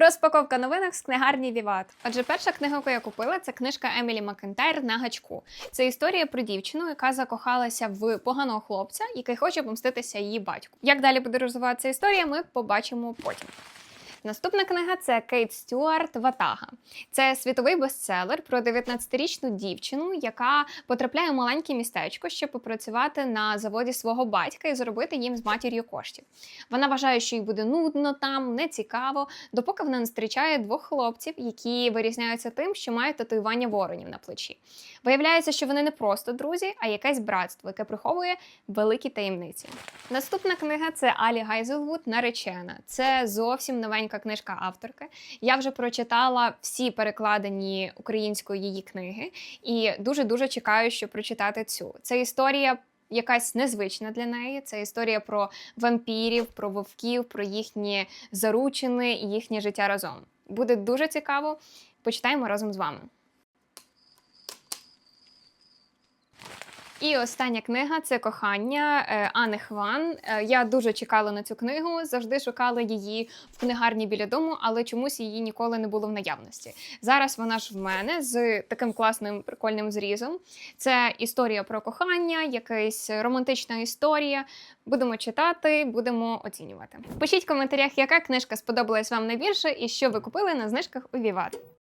Розпаковка новинок з книгарні Віват. Отже, перша книга, яку я купила, це книжка Емілі Макентайр на гачку. Це історія про дівчину, яка закохалася в поганого хлопця, який хоче помститися її батьку. Як далі буде розвиватися історія, ми побачимо потім. Наступна книга це Кейт Стюарт Ватага. Це світовий бестселер про 19-річну дівчину, яка потрапляє в маленьке містечко, щоб попрацювати на заводі свого батька і заробити їм з матір'ю коштів. Вона вважає, що їй буде нудно там, нецікаво, допоки вона не зустрічає двох хлопців, які вирізняються тим, що мають татуювання воронів на плечі. Виявляється, що вони не просто друзі, а якесь братство, яке приховує великі таємниці. Наступна книга це Алі Гайзелвуд Наречена. Це зовсім новенька книжка авторки. Я вже прочитала всі перекладені українською її книги, і дуже дуже чекаю, щоб прочитати цю. Це історія. Якась незвична для неї. Це історія про вампірів, про вовків, про їхні заручини і їхнє життя разом. Буде дуже цікаво. Почитаємо разом з вами. І остання книга це кохання е, Ани Хван. Е, Я дуже чекала на цю книгу, завжди шукала її в книгарні біля дому, але чомусь її ніколи не було в наявності. Зараз вона ж в мене з таким класним прикольним зрізом. Це історія про кохання, якась романтична історія. Будемо читати, будемо оцінювати. Пишіть в коментарях, яка книжка сподобалась вам найбільше і що ви купили на знижках у Віват.